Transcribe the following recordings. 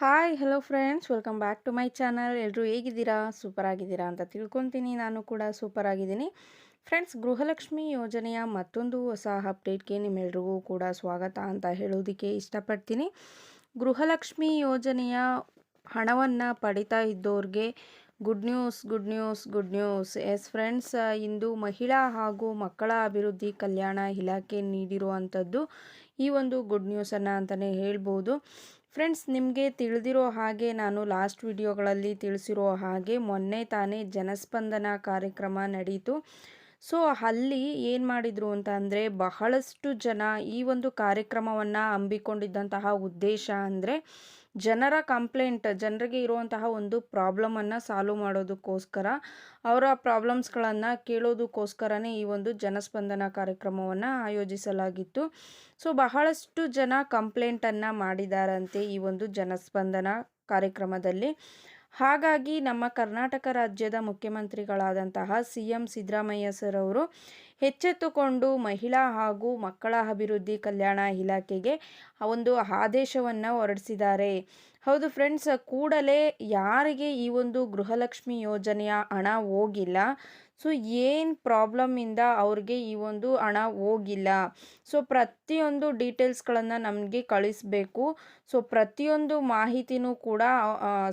Hi hello friends welcome back to my channel ಎಲ್ಲರೂ ಹೇಗಿದ್ದೀರಾ? Super ಆಗಿದ್ದೀರಾ ಅಂತ ತಿಳ್ಕೊತೀನಿ. ನಾನು ಕೂಡ ಸೂಪರ್ ಆಗಿದ್ದೀನಿ ಫ್ರೆಂಡ್ಸ್ ಗೃಹಲಕ್ಷ್ಮಿ ಯೋಜನೆಯ ಮತ್ತೊಂದು ಹೊಸ ಅಪ್ಡೇಟ್ಗೆ ನಿಮ್ಮೆಲ್ರಿಗೂ ಕೂಡ ಸ್ವಾಗತ ಅಂತ ಹೇಳೋದಕ್ಕೆ ಇಷ್ಟಪಡ್ತೀನಿ. ಗೃಹಲಕ್ಷ್ಮಿ ಯೋಜನೆಯ ಹಣವನ್ನು ಪಡಿತಾ ಇದ್ದವ್ರಿಗೆ good news good news good news yes friends ಇಂದು ಮಹಿಳಾ ಹಾಗೂ ಮಕ್ಕಳ ಅಭಿವೃದ್ಧಿ ಕಲ್ಯಾಣ ಇಲಾಖೆ ನೀಡಿರುವಂಥದ್ದು ಈ ಒಂದು ಗುಡ್ ನ್ಯೂಸನ್ನು ಅಂತಲೇ ಹೇಳ್ಬೋದು. ಫ್ರೆಂಡ್ಸ್, ನಿಮಗೆ ತಿಳಿದಿರೋ ಹಾಗೆ ನಾನು ಲಾಸ್ಟ್ ವಿಡಿಯೋಗಳಲ್ಲಿ ತಿಳಿಸಿರೋ ಹಾಗೆ ಮೊನ್ನೆ ತಾನೇ ಜನಸ್ಪಂದನ ಕಾರ್ಯಕ್ರಮ ನಡೀತು. ಸೊ, ಅಲ್ಲಿ ಏನು ಮಾಡಿದರು ಅಂತ ಅಂದರೆ ಬಹಳಷ್ಟು ಜನ ಈ ಒಂದು ಕಾರ್ಯಕ್ರಮವನ್ನು ಹಮ್ಮಿಕೊಂಡಿದ್ದಂತಹ ಉದ್ದೇಶ ಅಂದರೆ ಜನರ ಕಂಪ್ಲೇಂಟ್, ಜನರಿಗೆ ಇರುವಂತಹ ಒಂದು ಪ್ರಾಬ್ಲಮನ್ನು ಸಾಲ್ವ್ ಮಾಡೋದಕ್ಕೋಸ್ಕರ ಅವರ ಪ್ರಾಬ್ಲಮ್ಸ್ಗಳನ್ನು ಕೇಳೋದಕ್ಕೋಸ್ಕರನೇ ಈ ಒಂದು ಜನಸ್ಪಂದನ ಕಾರ್ಯಕ್ರಮವನ್ನು ಆಯೋಜಿಸಲಾಗಿತ್ತು. ಸೊ, ಬಹಳಷ್ಟು ಜನ ಕಂಪ್ಲೇಂಟನ್ನು ಮಾಡಿದಾರಂತೆ ಈ ಒಂದು ಜನಸ್ಪಂದನ ಕಾರ್ಯಕ್ರಮದಲ್ಲಿ. ಹಾಗಾಗಿ ನಮ್ಮ ಕರ್ನಾಟಕ ರಾಜ್ಯದ ಮುಖ್ಯಮಂತ್ರಿಗಳಾದಂತಹ ಸಿ ಎಂ ಸಿದ್ದರಾಮಯ್ಯ ಸರ್ ಅವರು ಎಚ್ಚೆತ್ತುಕೊಂಡು ಮಹಿಳಾ ಹಾಗೂ ಮಕ್ಕಳ ಅಭಿವೃದ್ಧಿ ಕಲ್ಯಾಣ ಇಲಾಖೆಗೆ ಒಂದು ಆದೇಶವನ್ನು ಹೊರಡಿಸಿದ್ದಾರೆ. ಹೌದು ಫ್ರೆಂಡ್ಸ್ ಕೂಡಲೇ ಯಾರಿಗೆ ಈ ಒಂದು ಗೃಹಲಕ್ಷ್ಮಿ ಯೋಜನೆಯ ಹಣ ಹೋಗಿಲ್ಲ? ಸೊ ಏನು ಪ್ರಾಬ್ಲಮ್ಮಿಂದ ಅವ್ರಿಗೆ ಈ ಒಂದು ಹಣ ಹೋಗಿಲ್ಲ? ಸೊ ಪ್ರತಿಯೊಂದು ಡೀಟೇಲ್ಸ್ಗಳನ್ನು ನಮಗೆ ಕಳಿಸಬೇಕು. ಸೊ ಪ್ರತಿಯೊಂದು ಮಾಹಿತಿನೂ ಕೂಡ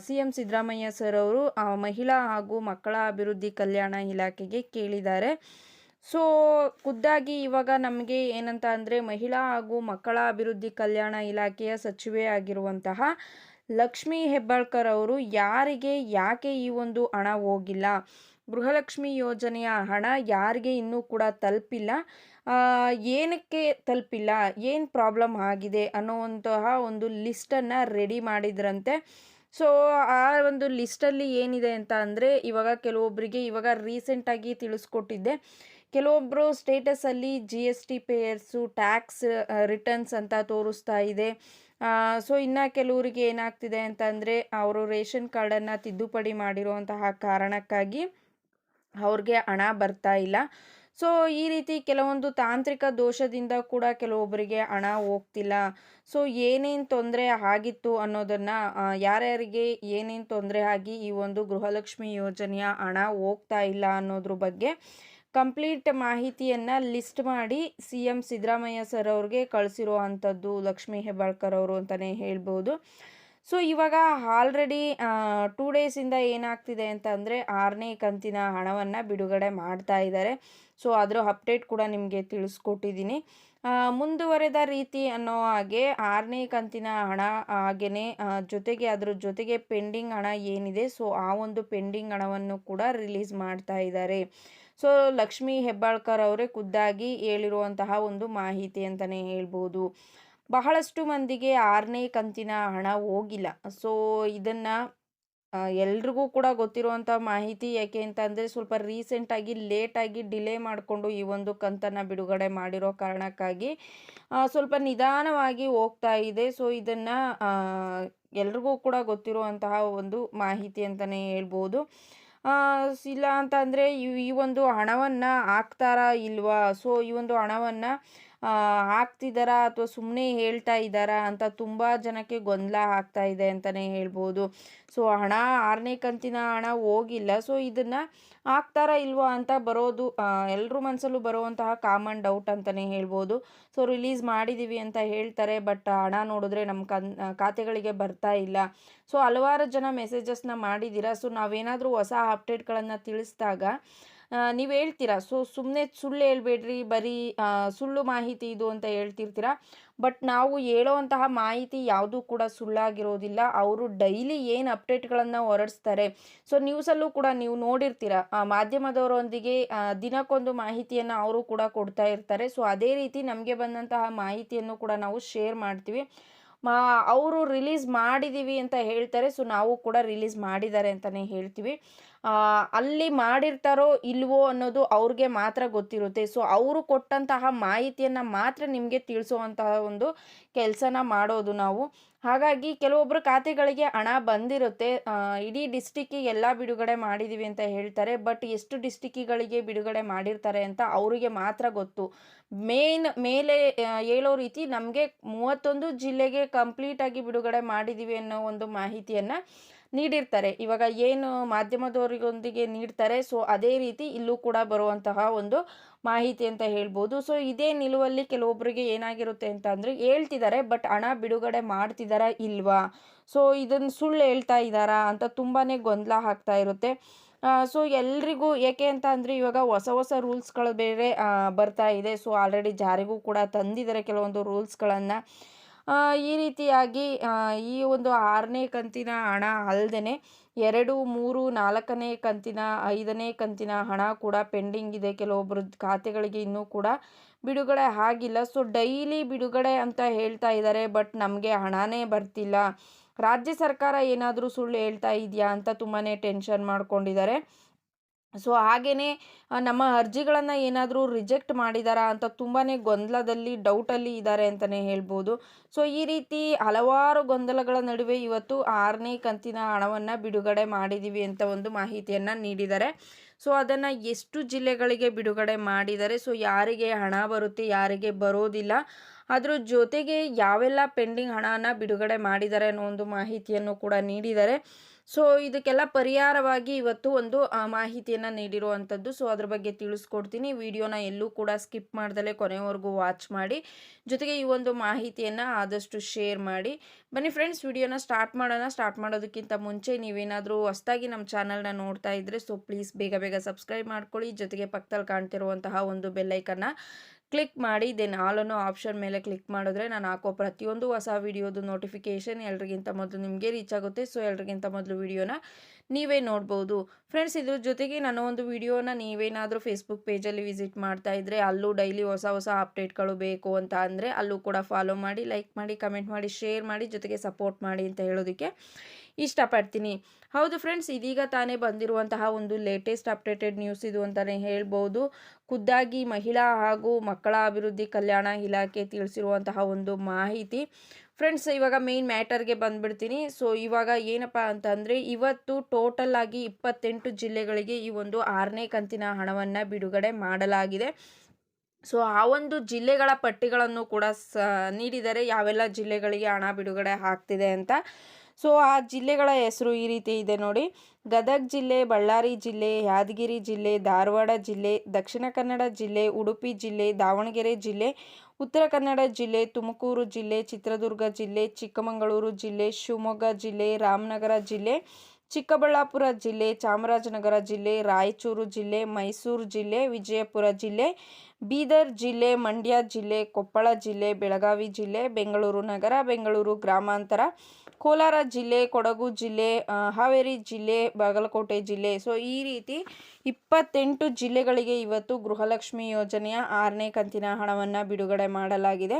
ಸಿ ಎಂ ಸಿದ್ದರಾಮಯ್ಯ ಸರ್ ಅವರು ಮಹಿಳಾ ಹಾಗೂ ಮಕ್ಕಳ ಅಭಿವೃದ್ಧಿ ಕಲ್ಯಾಣ ಇಲಾಖೆಗೆ ಕೇಳಿದ್ದಾರೆ. ಸೊ ಖುದ್ದಾಗಿ ಇವಾಗ ನಮಗೆ ಏನಂತ ಅಂದರೆ ಮಹಿಳಾ ಹಾಗೂ ಮಕ್ಕಳ ಅಭಿವೃದ್ಧಿ ಕಲ್ಯಾಣ ಇಲಾಖೆಯ ಸಚಿವೆ ಆಗಿರುವಂತಹ ಲಕ್ಷ್ಮೀ ಹೆಬ್ಬಾಳ್ಕರ್ ಅವರು ಯಾರಿಗೆ ಯಾಕೆ ಈ ಒಂದು ಹಣ ಹೋಗಿಲ್ಲ? ಗೃಹಲಕ್ಷ್ಮಿ ಯೋಜನೆಯ ಹಣ ಯಾರಿಗೆ ಇನ್ನೂ ಕೂಡ ತಲುಪಿಲ್ಲ? ಏನಕ್ಕೆ ತಲುಪಿಲ್ಲ? ಏನು ಪ್ರಾಬ್ಲಮ್ ಆಗಿದೆ ಅನ್ನೋವಂತಹ ಒಂದು ಲಿಸ್ಟನ್ನು ರೆಡಿ ಮಾಡಿದ್ರಂತೆ. ಸೊ ಆ ಒಂದು ಲಿಸ್ಟಲ್ಲಿ ಏನಿದೆ ಅಂತ ಅಂದರೆ, ಇವಾಗ ಕೆಲವೊಬ್ಬರಿಗೆ ಇವಾಗ ರೀಸೆಂಟಾಗಿ ತಿಳಿಸ್ಕೊಟ್ಟಿದ್ದೆ. ಕೆಲವೊಬ್ಬರು ಸ್ಟೇಟಸಲ್ಲಿ G S T payers tax returns ಅಂತ ತೋರಿಸ್ತಾ ಇದೆ. ಸೊ ಇನ್ನು ಕೆಲವರಿಗೆ ಏನಾಗ್ತಿದೆ ಅಂತಂದರೆ ಅವರು ರೇಷನ್ ಕಾರ್ಡನ್ನು ತಿದ್ದುಪಡಿ ಮಾಡಿರುವಂತಹ ಕಾರಣಕ್ಕಾಗಿ ಅವ್ರಿಗೆ ಹಣ ಬರ್ತಾ ಇಲ್ಲ. ಸೊ, ಈ ರೀತಿ ಕೆಲವೊಂದು ತಾಂತ್ರಿಕ ದೋಷದಿಂದ ಕೂಡ ಕೆಲವೊಬ್ಬರಿಗೆ ಹಣ ಹೋಗ್ತಿಲ್ಲ. ಸೊ, ಏನೇನು ತೊಂದರೆ ಆಗಿತ್ತು ಅನ್ನೋದನ್ನು ಯಾರ್ಯಾರಿಗೆ ಏನೇನು ತೊಂದರೆ ಆಗಿ ಈ ಒಂದು ಗೃಹಲಕ್ಷ್ಮಿ ಯೋಜನೆಯ ಹಣ ಹೋಗ್ತಾ ಇಲ್ಲ ಅನ್ನೋದ್ರ ಬಗ್ಗೆ ಕಂಪ್ಲೀಟ್ ಮಾಹಿತಿಯನ್ನು ಲಿಸ್ಟ್ ಮಾಡಿ ಸಿ ಎಂ ಸಿದ್ದರಾಮಯ್ಯ ಸರ್ ಅವ್ರಿಗೆ ಕಳಿಸಿರೋ ಅಂಥದ್ದು ಲಕ್ಷ್ಮೀ ಹೆಬ್ಬಾಳ್ಕರ್ ಅವರು ಅಂತಲೇ ಹೇಳ್ಬೋದು. ಸೊ, ಇವಾಗ ಆಲ್ರೆಡಿ ಟೂ ಡೇಸಿಂದ ಏನಾಗ್ತಿದೆ ಅಂತ ಅಂದರೆ ಆರನೇ ಕಂತಿನ ಹಣವನ್ನು ಬಿಡುಗಡೆ ಮಾಡ್ತಾ ಇದ್ದಾರೆ ಸೊ ಅದರ ಅಪ್ಡೇಟ್ ಕೂಡ ನಿಮಗೆ ತಿಳಿಸ್ಕೊಟ್ಟಿದ್ದೀನಿ. ಮುಂದುವರೆದ ರೀತಿ ಅನ್ನೋ ಹಾಗೆ ಆರನೇ ಕಂತಿನ ಹಣ ಹಾಗೆಯೇ ಜೊತೆಗೆ ಅದ್ರ ಜೊತೆಗೆ ಪೆಂಡಿಂಗ್ ಹಣ ಏನಿದೆ, ಸೊ ಆ ಒಂದು ಪೆಂಡಿಂಗ್ ಹಣವನ್ನು ಕೂಡ ರಿಲೀಸ್ ಮಾಡ್ತಾ ಇದ್ದಾರೆ. ಸೊ ಲಕ್ಷ್ಮೀ ಹೆಬ್ಬಾಳ್ಕರ್ ಅವರೇ ಖುದ್ದಾಗಿ ಹೇಳಿರುವಂತಹ ಒಂದು ಮಾಹಿತಿ ಅಂತಲೇ ಹೇಳ್ಬೋದು. ಬಹಳಷ್ಟು ಮಂದಿಗೆ ಆರನೇ ಕಂತಿನ ಹಣ ಹೋಗಿಲ್ಲ. ಸೊ ಇದನ್ನು ಎಲ್ರಿಗೂ ಕೂಡ ಗೊತ್ತಿರುವಂಥ ಮಾಹಿತಿ ಯಾಕೆ ಅಂತಂದರೆ ಸ್ವಲ್ಪ ರೀಸೆಂಟಾಗಿ ಲೇಟಾಗಿ ಡಿಲೇ ಮಾಡಿಕೊಂಡು ಈ ಒಂದು ಕಂತನ್ನು ಬಿಡುಗಡೆ ಮಾಡಿರೋ ಕಾರಣಕ್ಕಾಗಿ ಸ್ವಲ್ಪ ನಿಧಾನವಾಗಿ ಹೋಗ್ತಾ ಇದೆ. ಸೊ ಇದನ್ನು ಎಲ್ರಿಗೂ ಕೂಡ ಗೊತ್ತಿರುವಂತಹ ಒಂದು ಮಾಹಿತಿ ಅಂತಲೇ ಹೇಳ್ಬೋದು. ಇಲ್ಲ ಅಂತ ಅಂದರೆ ಈ ಒಂದು ಹಣವನ್ನು ಹಾಕ್ತಾರಾ ಇಲ್ವಾ? ಸೊ ಈ ಒಂದು ಹಣವನ್ನು ಹಾಕ್ತಿದ್ದಾರಾ ಅಥವಾ ಸುಮ್ಮನೆ ಹೇಳ್ತಾ ಇದ್ದಾರಾ ಅಂತ ತುಂಬ ಜನಕ್ಕೆ ಗೊಂದಲ ಆಗ್ತಾ ಇದೆ ಅಂತಲೇ ಹೇಳ್ಬೋದು. ಸೊ, ಹಣ, ಆರನೇ ಕಂತಿನ ಹಣ ಹೋಗಿಲ್ಲ. ಸೊ, ಇದನ್ನು ಹಾಕ್ತಾರಾ ಇಲ್ವಾ ಅಂತ ಬರೋದು ಎಲ್ಲರೂ ಮನಸ್ಸಲ್ಲೂ ಬರುವಂತಹ ಕಾಮನ್ ಡೌಟ್ ಅಂತಲೇ ಹೇಳ್ಬೋದು. ಸೊ ರಿಲೀಸ್ ಮಾಡಿದ್ದೀವಿ ಅಂತ ಹೇಳ್ತಾರೆ ಬಟ್ ಹಣ ನೋಡಿದ್ರೆ ನಮ್ಮ ಕನ್ ಖಾತೆಗಳಿಗೆ ಬರ್ತಾ ಇಲ್ಲ. ಸೊ, ಹಲವಾರು ಜನ ಮೆಸೇಜಸ್ನ ಮಾಡಿದ್ದೀರಾ ಸೊ, ನಾವೇನಾದರೂ ಹೊಸ ಅಪ್ಡೇಟ್ಗಳನ್ನು ತಿಳಿಸಿದಾಗ ನೀವು ಹೇಳ್ತೀರಾ? ಸೊ ಸುಮ್ಮನೆ ಸುಳ್ಳು ಹೇಳ್ಬೇಡ್ರಿ, ಬರೀ ಸುಳ್ಳು ಮಾಹಿತಿ ಇದು ಅಂತ ಹೇಳ್ತಿರ್ತೀರ? ಬಟ್ ನಾವು ಹೇಳೋವಂತಹ ಮಾಹಿತಿ ಯಾವುದೂ ಕೂಡ ಸುಳ್ಳಾಗಿರೋದಿಲ್ಲ. ಅವರು ಡೈಲಿ ಏನು ಅಪ್ಡೇಟ್ಗಳನ್ನು ಹೊರಡಿಸ್ತಾರೆ. ಸೊ ನ್ಯೂಸಲ್ಲೂ ಕೂಡ ನೀವು ನೋಡಿರ್ತೀರ? ಮಾಧ್ಯಮದವರೊಂದಿಗೆ ದಿನಕ್ಕೊಂದು ಮಾಹಿತಿಯನ್ನು ಅವರು ಕೂಡ ಕೊಡ್ತಾ ಇರ್ತಾರೆ. ಸೊ ಅದೇ ರೀತಿ ನಮಗೆ ಬಂದಂತಹ ಮಾಹಿತಿಯನ್ನು ಕೂಡ ನಾವು ಶೇರ್ ಮಾಡ್ತೀವಿ. ಮಾ, ಅವರು ರಿಲೀಸ್ ಮಾಡಿದ್ದೀವಿ ಅಂತ ಹೇಳ್ತಾರೆ ಸೊ ನಾವು ಕೂಡ ರಿಲೀಸ್ ಮಾಡಿದ್ದಾರೆ ಅಂತಲೇ ಹೇಳ್ತೀವಿ. ಅಲ್ಲಿ ಮಾಡಿರ್ತಾರೋ ಇಲ್ವೋ ಅನ್ನೋದು ಅವ್ರಿಗೆ ಮಾತ್ರ ಗೊತ್ತಿರುತ್ತೆ. ಸೊ ಅವರು ಕೊಟ್ಟಂತಹ ಮಾಹಿತಿಯನ್ನು ಮಾತ್ರ ನಿಮಗೆ ತಿಳಿಸುವಂತಹ ಒಂದು ಕೆಲಸನ ಮಾಡೋದು ನಾವು. ಹಾಗಾಗಿ ಕೆಲವೊಬ್ಬರು ಖಾತೆಗಳಿಗೆ ಹಣ ಬಂದಿರುತ್ತೆ. ಇಡೀ ಡಿಸ್ಟಿಕ್ಕಿಗೆ ಎಲ್ಲ ಬಿಡುಗಡೆ ಮಾಡಿದ್ದೀವಿ ಅಂತ ಹೇಳ್ತಾರೆ. ಬಟ್ ಎಷ್ಟು ಡಿಸ್ಟಿಕ್ಕಿಗಳಿಗೆ ಬಿಡುಗಡೆ ಮಾಡಿರ್ತಾರೆ ಅಂತ ಅವರಿಗೆ ಮಾತ್ರ ಗೊತ್ತು. ಮೇನ್ ಮೇಲೆ ಹೇಳೋ ರೀತಿ ನಮಗೆ ಮೂವತ್ತೊಂದು ಜಿಲ್ಲೆಗೆ ಕಂಪ್ಲೀಟಾಗಿ ಬಿಡುಗಡೆ ಮಾಡಿದ್ದೀವಿ ಅನ್ನೋ ಒಂದು ಮಾಹಿತಿಯನ್ನು ನೀಡಿರ್ತಾರೆ. ಇವಾಗ ಏನು ಮಾಧ್ಯಮದವರಿಗೊಂದಿಗೆ ನೀಡ್ತಾರೆ, ಸೊ ಅದೇ ರೀತಿ ಇಲ್ಲೂ ಕೂಡ ಬರುವಂತಹ ಒಂದು ಮಾಹಿತಿ ಅಂತ ಹೇಳ್ಬೋದು. ಸೊ ಇದೇ ನಿಲುವಲ್ಲಿ ಕೆಲವೊಬ್ಬರಿಗೆ ಏನಾಗಿರುತ್ತೆ ಅಂತ ಹೇಳ್ತಿದ್ದಾರೆ, ಬಟ್ ಹಣ ಬಿಡುಗಡೆ ಮಾಡ್ತಿದ್ದಾರಾ ಇಲ್ವಾ? ಸೊ ಇದನ್ನು ಸುಳ್ಳು ಹೇಳ್ತಾ ಇದ್ದಾರಾ ಅಂತ ತುಂಬಾ ಗೊಂದಲ ಆಗ್ತಾ ಇರುತ್ತೆ. ಸೊ ಎಲ್ರಿಗೂ ಏಕೆ ಅಂತ ಅಂದರೆ ಇವಾಗ ಹೊಸ ಹೊಸ ರೂಲ್ಸ್ಗಳು ಬೇರೆ ಬರ್ತಾ ಇದೆ. ಸೊ ಆಲ್ರೆಡಿ ಜಾರಿಗೂ ಕೂಡ ತಂದಿದ್ದಾರೆ ಕೆಲವೊಂದು ರೂಲ್ಸ್ಗಳನ್ನು. ಈ ರೀತಿಯಾಗಿ ಈ ಒಂದು ಆರನೇ ಕಂತಿನ ಹಣ ಅಲ್ಲದೇ ಎರಡು, ಮೂರು, ನಾಲ್ಕನೇ ಕಂತಿನ, ಐದನೇ ಕಂತಿನ ಹಣ ಕೂಡ ಪೆಂಡಿಂಗ್ ಇದೆ. ಕೆಲವೊಬ್ಬರ ಖಾತೆಗಳಿಗೆ ಇನ್ನೂ ಕೂಡ ಬಿಡುಗಡೆ ಆಗಿಲ್ಲ. ಸೊ, ಡೈಲಿ ಬಿಡುಗಡೆ ಅಂತ ಹೇಳ್ತಾ ಇದ್ದಾರೆ, ಬಟ್ ನಮಗೆ ಹಣನೇ ಬರ್ತಿಲ್ಲ. ರಾಜ್ಯ ಸರ್ಕಾರ ಏನಾದರೂ ಸುಳ್ಳು ಹೇಳ್ತಾ ಇದೆಯಾ ಅಂತ ತುಂಬಾ ಟೆನ್ಷನ್ ಮಾಡ್ಕೊಂಡಿದ್ದಾರೆ. ಸೊ ಹಾಗೆಯೇ ನಮ್ಮ ಅರ್ಜಿಗಳನ್ನು ಏನಾದರೂ ರಿಜೆಕ್ಟ್ ಮಾಡಿದಾರಾ ಅಂತ ತುಂಬಾ ಗೊಂದಲದಲ್ಲಿ, ಡೌಟಲ್ಲಿ ಇದ್ದಾರೆ ಅಂತಲೇ ಹೇಳ್ಬೋದು. ಸೊ, ಈ ರೀತಿ ಹಲವಾರು ಗೊಂದಲಗಳ ನಡುವೆ ಇವತ್ತು ಆರನೇ ಕಂತಿನ ಹಣವನ್ನು ಬಿಡುಗಡೆ ಮಾಡಿದ್ದೀವಿ ಅಂತ ಒಂದು ಮಾಹಿತಿಯನ್ನು ನೀಡಿದ್ದಾರೆ. ಸೊ, ಅದನ್ನು ಎಷ್ಟು ಜಿಲ್ಲೆಗಳಿಗೆ ಬಿಡುಗಡೆ ಮಾಡಿದ್ದಾರೆ ಸೊ, ಯಾರಿಗೆ ಹಣ ಬರುತ್ತೆ, ಯಾರಿಗೆ ಬರೋದಿಲ್ಲ. ಅದ್ರ ಜೊತೆಗೆ ಯಾವೆಲ್ಲ ಪೆಂಡಿಂಗ್ ಹಣನ ಬಿಡುಗಡೆ ಮಾಡಿದ್ದಾರೆ ಅನ್ನೋ ಒಂದು ಮಾಹಿತಿಯನ್ನು ಕೂಡ ನೀಡಿದ್ದಾರೆ. ಸೊ ಇದಕ್ಕೆಲ್ಲ ಪರಿಹಾರವಾಗಿ ಇವತ್ತು ಒಂದು ಮಾಹಿತಿಯನ್ನು ನೀಡಿರುವಂಥದ್ದು ಸೊ ಅದ್ರ ಬಗ್ಗೆ ತಿಳಿಸ್ಕೊಡ್ತೀನಿ. ವಿಡಿಯೋನ ಎಲ್ಲೂ ಕೂಡ ಸ್ಕಿಪ್ ಮಾಡ್ದಲೇ ಕೊನೆವರೆಗೂ ವಾಚ್ ಮಾಡಿ. ಜೊತೆಗೆ ಈ ಒಂದು ಮಾಹಿತಿಯನ್ನು ಆದಷ್ಟು ಶೇರ್ ಮಾಡಿ. ಬನ್ನಿ ಫ್ರೆಂಡ್ಸ್ ವಿಡಿಯೋನ ಸ್ಟಾರ್ಟ್ ಮಾಡೋಣ. ಸ್ಟಾರ್ಟ್ ಮಾಡೋದಕ್ಕಿಂತ ಮುಂಚೆ ನೀವೇನಾದರೂ ಹೊಸ್ದಾಗಿ ನಮ್ಮ ಚಾನಲ್ನ ನೋಡ್ತಾ ಇದ್ದರೆ ಸೊ ಪ್ಲೀಸ್ ಬೇಗ ಬೇಗ ಸಬ್ಸ್ಕ್ರೈಬ್ ಮಾಡ್ಕೊಳ್ಳಿ. ಜೊತೆಗೆ ಪಕ್ಕದಲ್ಲಿ ಕಾಣ್ತಿರುವಂತಹ ಒಂದು ಬೆಲ್ಲೈಕನ್ನು ಕ್ಲಿಕ್ ಮಾಡಿ, ದೆನ್ ಆಲ್ ಅನ್ನೋ ಆಪ್ಷನ್ ಮೇಲೆ ಕ್ಲಿಕ್ ಮಾಡಿದ್ರೆ ನಾನು ಹಾಕೋ ಪ್ರತಿಯೊಂದು ಹೊಸ ವಿಡಿಯೋದು ನೋಟಿಫಿಕೇಷನ್ ಎಲ್ರಿಗಿಂತ ಮೊದಲು ನಿಮಗೆ ರೀಚ್ ಆಗುತ್ತೆ. ಸೊ, ಎಲ್ರಿಗಿಂತ ಮೊದಲು ವಿಡಿಯೋನ ನೀವೇ ನೋಡ್ಬೋದು. ಫ್ರೆಂಡ್ಸ್, ಇದ್ರ ಜೊತೆಗೆ ನಾನು ಒಂದು ವಿಡಿಯೋನ ನೀವೇನಾದರೂ ಫೇಸ್ಬುಕ್ ಪೇಜಲ್ಲಿ ವಿಸಿಟ್ ಮಾಡ್ತಾ ಇದ್ದರೆ ಅಲ್ಲೂ ಡೈಲಿ ಹೊಸ ಹೊಸ ಅಪ್ಡೇಟ್ಗಳು ಬೇಕು ಅಂತ ಅಂದರೆ ಅಲ್ಲೂ ಕೂಡ ಫಾಲೋ ಮಾಡಿ ಲೈಕ್ ಮಾಡಿ ಕಮೆಂಟ್ ಮಾಡಿ ಶೇರ್ ಮಾಡಿ, ಜೊತೆಗೆ ಸಪೋರ್ಟ್ ಮಾಡಿ ಅಂತ ಹೇಳೋದಕ್ಕೆ ಇಷ್ಟಪಡ್ತೀನಿ. ಹೌದು ಫ್ರೆಂಡ್ಸ್ ಇದೀಗ ತಾನೇ ಬಂದಿರುವಂತಹ ಒಂದು ಲೇಟೆಸ್ಟ್ ಅಪ್ಡೇಟೆಡ್ ನ್ಯೂಸ್ ಇದು ಅಂತಲೇ ಹೇಳ್ಬೋದು. ಖುದ್ದಾಗಿ ಮಹಿಳಾ ಹಾಗೂ ಮಕ್ಕಳ ಅಭಿವೃದ್ಧಿ ಕಲ್ಯಾಣ ಇಲಾಖೆ ತಿಳಿಸಿರುವಂತಹ ಒಂದು ಮಾಹಿತಿ. ಫ್ರೆಂಡ್ಸ್ ಇವಾಗ ಮೇನ್ ಮ್ಯಾಟರ್ಗೆ ಬಂದ್ಬಿಡ್ತೀನಿ. ಸೊ ಇವಾಗ ಏನಪ್ಪ ಅಂತಂದರೆ, ಇವತ್ತು ಟೋಟಲ್ ಆಗಿ ಇಪ್ಪತ್ತೆಂಟು ಜಿಲ್ಲೆಗಳಿಗೆ ಈ ಒಂದು ಆರನೇ ಕಂತಿನ ಹಣವನ್ನು ಬಿಡುಗಡೆ ಮಾಡಲಾಗಿದೆ. ಸೊ ಆ ಒಂದು ಜಿಲ್ಲೆಗಳ ಪಟ್ಟಿಗಳನ್ನು ಕೂಡ ಸ, ನೀಡಿದರೆ ಯಾವೆಲ್ಲ ಜಿಲ್ಲೆಗಳಿಗೆ ಹಣ ಬಿಡುಗಡೆ ಆಗ್ತಿದೆ ಅಂತ ಸೊ, ಆ ಜಿಲ್ಲೆಗಳ ಹೆಸರು ಈ ರೀತಿ ಇದೆ ನೋಡಿ. ಗದಗ ಜಿಲ್ಲೆ, ಬಳ್ಳಾರಿ ಜಿಲ್ಲೆ, ಯಾದಗಿರಿ ಜಿಲ್ಲೆ, ಧಾರವಾಡ ಜಿಲ್ಲೆ, ದಕ್ಷಿಣ ಕನ್ನಡ ಜಿಲ್ಲೆ, ಉಡುಪಿ ಜಿಲ್ಲೆ, ದಾವಣಗೆರೆ ಜಿಲ್ಲೆ, ಉತ್ತರ ಕನ್ನಡ ಜಿಲ್ಲೆ, ತುಮಕೂರು ಜಿಲ್ಲೆ, ಚಿತ್ರದುರ್ಗ ಜಿಲ್ಲೆ, ಚಿಕ್ಕಮಗಳೂರು ಜಿಲ್ಲೆ, ಶಿವಮೊಗ್ಗ ಜಿಲ್ಲೆ, ರಾಮನಗರ ಜಿಲ್ಲೆ, ಚಿಕ್ಕಬಳ್ಳಾಪುರ ಜಿಲ್ಲೆ, ಚಾಮರಾಜನಗರ ಜಿಲ್ಲೆ, ರಾಯಚೂರು ಜಿಲ್ಲೆ, ಮೈಸೂರು ಜಿಲ್ಲೆ, ವಿಜಯಪುರ ಜಿಲ್ಲೆ, ಬೀದರ್ ಜಿಲ್ಲೆ, ಮಂಡ್ಯ ಜಿಲ್ಲೆ, ಕೊಪ್ಪಳ ಜಿಲ್ಲೆ, ಬೆಳಗಾವಿ ಜಿಲ್ಲೆ, ಬೆಂಗಳೂರು ನಗರ, ಬೆಂಗಳೂರು ಗ್ರಾಮಾಂತರ ಕೋಲಾರ ಜಿಲ್ಲೆ, ಕೊಡಗು ಜಿಲ್ಲೆ ಹಾವೇರಿ ಜಿಲ್ಲೆ, ಬಾಗಲಕೋಟೆ ಜಿಲ್ಲೆ. ಸೊ ಈ ರೀತಿ ಇಪ್ಪತ್ತೆಂಟು ಜಿಲ್ಲೆಗಳಿಗೆ ಇವತ್ತು ಗೃಹಲಕ್ಷ್ಮಿ ಯೋಜನೆಯ ಆರನೇ ಕಂತಿನ ಹಣವನ್ನು ಬಿಡುಗಡೆ ಮಾಡಲಾಗಿದೆ.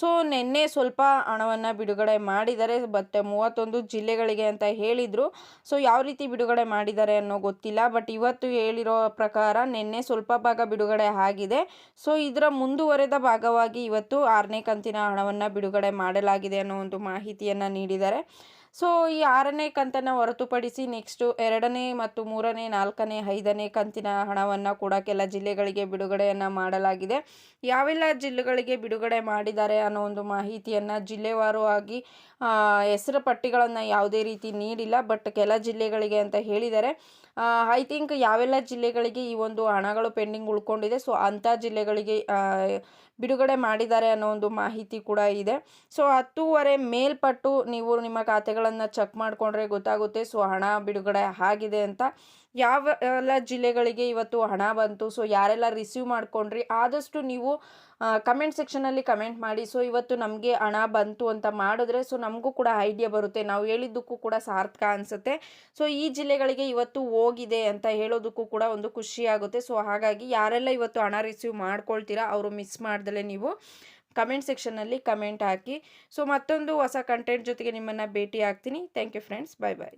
ಸೊ ನಿನ್ನೆ ಸ್ವಲ್ಪ ಹಣವನ್ನು ಬಿಡುಗಡೆ ಮಾಡಿದರೆ ಬಟ್ ಮೂವತ್ತೊಂದು ಜಿಲ್ಲೆಗಳಿಗೆ ಅಂತ ಹೇಳಿದರು. ಸೊ ಯಾವ ರೀತಿ ಬಿಡುಗಡೆ ಮಾಡಿದ್ದಾರೆ ಅನ್ನೋ ಗೊತ್ತಿಲ್ಲ ಬಟ್ ಇವತ್ತು ಹೇಳಿರೋ ಪ್ರಕಾರ ನಿನ್ನೆ ಸ್ವಲ್ಪ ಭಾಗ ಬಿಡುಗಡೆ ಆಗಿದೆ. ಸೊ ಇದರ ಮುಂದುವರೆದ ಭಾಗವಾಗಿ ಇವತ್ತು ಆರನೇ ಕಂತಿನ ಹಣವನ್ನು ಬಿಡುಗಡೆ ಮಾಡಲಾಗಿದೆ ಅನ್ನೋ ಒಂದು ಮಾಹಿತಿಯನ್ನು ನೀಡಿದ್ದಾರೆ. ಸೊ ಈ ಆರನೇ ಕಂತನ್ನು ಹೊರತುಪಡಿಸಿ ನೆಕ್ಸ್ಟು ಎರಡನೇ ಮತ್ತು ಮೂರನೇ, ನಾಲ್ಕನೇ, ಐದನೇ ಕಂತಿನ ಹಣವನ್ನು ಕೂಡ ಕೆಲ ಜಿಲ್ಲೆಗಳಿಗೆ ಬಿಡುಗಡೆಯನ್ನು ಮಾಡಲಾಗಿದೆ. ಯಾವೆಲ್ಲ ಜಿಲ್ಲೆಗಳಿಗೆ ಬಿಡುಗಡೆ ಮಾಡಿದ್ದಾರೆ ಅನ್ನೋ ಒಂದು ಮಾಹಿತಿಯನ್ನು ಜಿಲ್ಲೆವಾರು ಆಗಿ ಹೆಸರು ಪಟ್ಟಿಗಳನ್ನು ಯಾವುದೇ ರೀತಿ ನೀಡಿಲ್ಲ ಬಟ್ ಕೆಲ ಜಿಲ್ಲೆಗಳಿಗೆ ಅಂತ ಹೇಳಿದ್ದಾರೆ ಐ ಥಿಂಕ್ ಯಾವೆಲ್ಲ ಜಿಲ್ಲೆಗಳಿಗೆ ಈ ಒಂದು ಹಣಗಳು ಪೆಂಡಿಂಗ್ ಉಳ್ಕೊಂಡಿದೆ ಸೊ ಅಂಥ ಜಿಲ್ಲೆಗಳಿಗೆ ಬಿಡುಗಡೆ ಮಾಡಿದ್ದಾರೆ ಅನ್ನೋ ಒಂದು ಮಾಹಿತಿ ಕೂಡ ಇದೆ. ಸೊ, ಹತ್ತೂವರೆ ಮೇಲ್ಪಟ್ಟು ನೀವು ನಿಮ್ಮ ಖಾತೆಗಳನ್ನು ಚೆಕ್ ಮಾಡಿಕೊಂಡ್ರೆ ಗೊತ್ತಾಗುತ್ತೆ, ಸೊ, ಹಣ ಬಿಡುಗಡೆ ಆಗಿದೆ ಅಂತ. ಯಾವ ಎಲ್ಲ ಜಿಲ್ಲೆಗಳಿಗೆ ಇವತ್ತು ಹಣ ಬಂತು, ಸೊ, ಯಾರೆಲ್ಲ ರಿಸೀವ್ ಮಾಡ್ಕೊಂಡ್ರಿ, ಆದಷ್ಟು ನೀವು ಕಮೆಂಟ್ ಸೆಕ್ಷನಲ್ಲಿ ಕಮೆಂಟ್ ಮಾಡಿ. ಸೊ ಇವತ್ತು ನಮಗೆ ಹಣ ಬಂತು ಅಂತ ಮಾಡಿದ್ರೆ ಸೊ ನಮಗೂ ಕೂಡ ಐಡಿಯಾ ಬರುತ್ತೆ. ನಾವು ಹೇಳಿದ್ದಕ್ಕೂ ಕೂಡ ಸಾರ್ಥಕ ಅನಿಸುತ್ತೆ. ಸೊ ಈ ಜಿಲ್ಲೆಗಳಿಗೆ ಇವತ್ತು ಹೋಗಿದೆ ಅಂತ ಹೇಳೋದಕ್ಕೂ ಕೂಡ ಒಂದು ಖುಷಿ ಆಗುತ್ತೆ. ಸೊ ಹಾಗಾಗಿ ಯಾರೆಲ್ಲ ಇವತ್ತು ಹಣ ರಿಸೀವ್ ಮಾಡ್ಕೊಳ್ತೀರಾ, ಅವರು ಮಿಸ್ ಮಾಡ್ದಲೇ ನೀವು ಕಮೆಂಟ್ ಸೆಕ್ಷನ್ನಲ್ಲಿ ಕಮೆಂಟ್ ಹಾಕಿ. ಸೊ ಮತ್ತೊಂದು ಹೊಸ ಕಂಟೆಂಟ್ ಜೊತೆಗೆ ನಿಮ್ಮನ್ನು ಭೇಟಿ ಆಗ್ತೀನಿ thank you friends bye bye